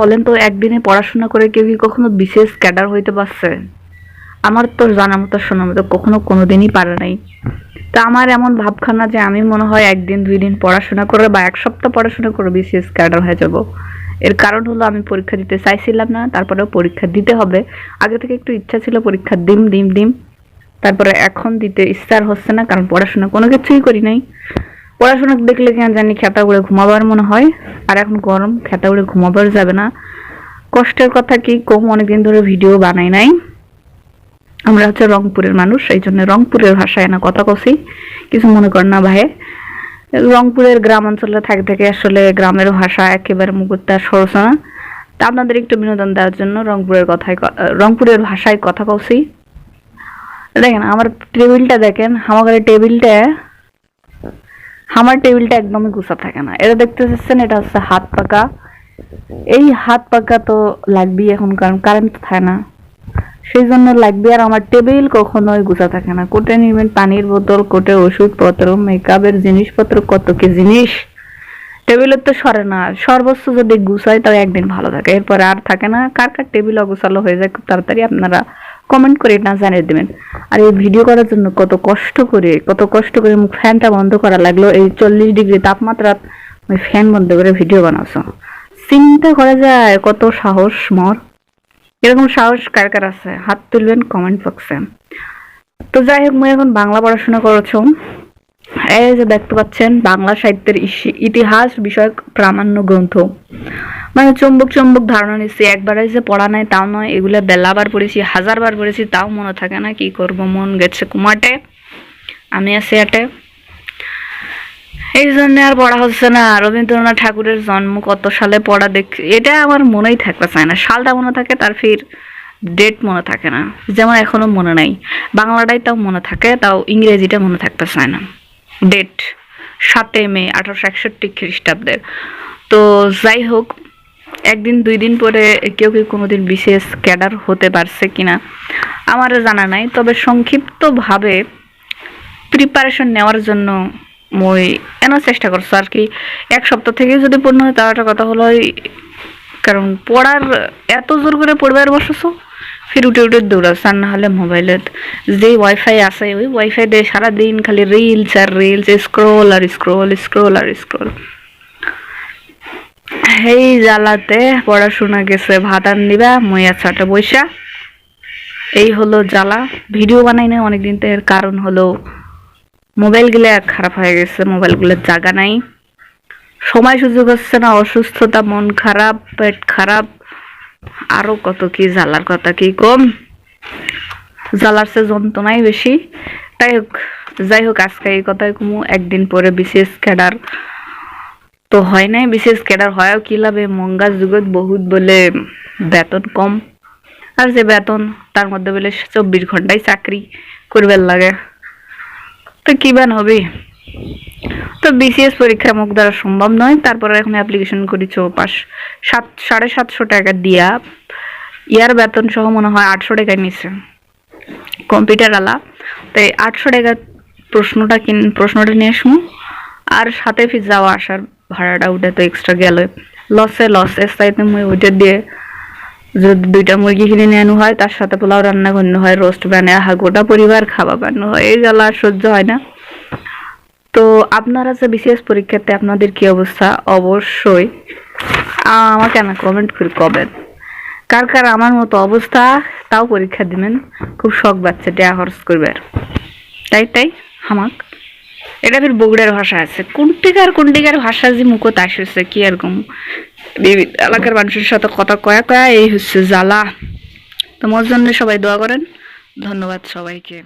বলেন তো, একদিনে পড়াশোনা করে কেউ কি কখনো বিশেষ ক্যাডার হইতে পারছে? আমার তো জানা মতো, শোনা মতো কখনো কোনোদিনই পারে নাই। তা আমার এমন ভাবখানা যে আমি মনে হয় একদিন, দুই দিন পড়াশোনা করে বা এক সপ্তাহ পড়াশোনা করে বিশেষ ক্যাডার হয়ে যাব। এর কারণ হলো আমি পরীক্ষা দিতে চাইছিলাম না, তারপরেও পরীক্ষা দিতে হবে। আগে থেকে একটু ইচ্ছা ছিল পরীক্ষা দিম দিম দিম। তারপরে এখন দিতে ইচ্ছার হচ্ছে না, কারণ পড়াশোনা কোনো কিছুই করি নাই। পড়াশোনা দেখলে কেন জানি খেতা উড়ে ঘুমাবার মনে হয়। আর এখন গরম, খেতা উড়ে ঘুমাবার যাবে না। কষ্টের কথা কি কম? অনেকদিন ধরে ভিডিও বানাই নাই। আমরা হচ্ছে রংপুরের মানুষ, এই জন্য রংপুরের ভাষায় না কথা কছি। কিছু মনে কর না ভাই। রংপুরের গ্রাম অঞ্চলে থাকে থেকে আসলে গ্রামের ভাষা একেবারে মুকুত্তার সরস না তা আপনাদের একটু বিনোদন দেওয়ার জন্য রংপুরের কথায় রংপুরের ভাষায় কথা কছি। দেখেন, আমার টেবিলটা দেখেন, আমার টেবিলটা আমার টেবিলটা একদমই গুছা থাকে না। এটা দেখতে চাচ্ছেন এটা হচ্ছে হাত পাকা। এই হাত পাকা তো লাগবেই এখন, কারণ কারেন্ট থাকে না। সেই জন্য লাগবে আর আমার টেবিল কখনোই গুছা থাকে না। কোটে নিবেন পানির বোতল, কোটে ওষুধপত্র মেকআপের জিনিসপত্র, কত কি জিনিস। টেবিলের তো সরে না। সর্বোচ্চ যদি গুছাই তাও একদিন ভালো থাকে। এরপরে আর থাকে না। কার কার টেবিল অগুছালো হয়ে যায় খুব তাড়াতাড়ি আপনারা কমেন্ট করে না জানিয়ে দেবেন। আর এই ভিডিও করার জন্য কত কষ্ট করে, কত কষ্ট করে মুখ ফ্যানটা বন্ধ করা লাগল। এই চল্লিশ ডিগ্রি তাপমাত্রা ওই ফ্যান বন্ধ করে ভিডিও বানাচ্ছ চিন্তা করা যায়, কত সাহস মর। এরকম সাহস কার কার আছে? হাত তুলবেন কমেন্ট বক্সে তো যাই হোক, মুই এখন বাংলা পড়াশোনা করেছ। এই যে দেখতে পাচ্ছেন, বাংলা সাহিত্যের ইতিহাস বিষয়ক প্রামাণ্য গ্রন্থ। মানে চম্বক চম্বক ধারণা নিচ্ছি। একবারে যে পড়া নাই তাও নয়, এগুলো বেলাবার পড়েছি, হাজারবার পড়েছি, তাও মনে থাকে না কি করব, মন গেছে কুমাটে। আমি আছি আটে। এই জন্য আর পড়া হচ্ছে না। রবীন্দ্রনাথ ঠাকুরের জন্ম কত সালে পড়া দেখ এটা আমার মনেই থাকতে চায় না। সালটা মনে থাকে, তার ফির ডেট মনে থাকে না। যেমন এখনও মনে নাই। বাংলাটাই তাও মনে থাকে, তাও ইংরেজিটা মনে থাকতে চায় না। ডেট সাতই মে আঠারোশো একষট্টি খ্রিস্টাব্দের। তো যাই হোক, একদিন দুই দিন পরে কেউ কেউ কোনোদিন বিশেষ ক্যাডার হতে পারছে কিনা আমার জানা নাই, তবে সংক্ষিপ্তভাবে প্রিপারেশন নেওয়ার জন্য মই এন চেষ্টা করছ আর কি। এক সপ্তাহ থেকে যদি পূর্ণ হয়, তাও একটা কথা হলো, কারণ পড়ার এত জোর করে পড়বার বসেছো? ফির উঠে উঠে দৌড়াচ্ছে। আর না হলে মোবাইলে যে ওয়াইফাই আছে, ওই ওয়াইফাই দিয়ে সারাদিন খালি রিলস আর রিলস স্ক্রোল আর স্ক্রোল স্ক্রোল আর স্ক্রোল এই জ্বালাতে পড়াশোনা গেছে, ভাত আর নিবা, মই আছাটা বৈশা এই হলো জ্বালা। ভিডিও বানাই না অনেকদিন তো এর কারণ হলো মোবাইলগুলো খারাপ হয়ে গেছে মোবাইলগুলোর জায়গা নাই। সময় সুযোগ হচ্ছে না, অসুস্থতা, মন খারাপ, পেট খারাপ। আরও কত কি জ্বালার কথা কি কম? জ্বালার সে যন্ত্রণাই বেশি। তাই হোক, যাই হোক, আজকে এই কথাই কমু। একদিন পরে বিশেষ ক্যাডার তো হয় নাই। বিশেষ ক্যাডার হয়ও কি লাভে? মঙ্গা যুগত বহুত বলে বেতন কম। আর যে বেতন, তার মধ্যে বলে চব্বিশ ঘন্টায় চাকরি করবার লাগে। তো কি বান হবে? তো বিসিএস পরীক্ষা মুখ দ্বারা সম্ভব নয়। তারপরে এখন অ্যাপ্লিকেশন করেছ পাস সাত, সাড়ে সাতশো টাকা দিয়া। ইয়ার বেতন সহ মনে হয় আটশো টাকায় নিছে। কম্পিউটার আলা তাই আটশো টাকা প্রশ্নটা কিন, প্রশ্নটা নিয়ে আসব আর সাথে ফির যাওয়া আসার ভাড়াটা ওটা তো এক্সট্রা গেল লসে লস এর সাইতে মুই ওইটা দিয়ে যদি দুইটা মুরগি কিনে নেওয়া হয়, তার সাথে পোলাও রান্না করতে হয় রোস্ট বানিয়ে হা গোটা পরিবার খাওয়া বানানো হয়। এই জ্বালা আর সহ্য হয় না। তো আপনারা যে বিশেষ পরীক্ষাতে আপনাদের কি অবস্থা? অবশ্যই আমাকে না কমেন্ট করে কবেন। কার কার আমার মতো অবস্থা, তাও পরীক্ষা দিবেন। খুব শখ বাচ্চা দেয়া খরচ করবার তাই তাই, হামাক। এটা ফির বগুড়ার ভাষা আছে। কোনটিকার কোনটিকার ভাষা যে মুখত আসছে, কি এরকম এলাকার মানুষের সাথে কথা কয়া কয়া এই হচ্ছে জ্বালা। তোমার জন্য সবাই দোয়া করেন। ধন্যবাদ সবাইকে।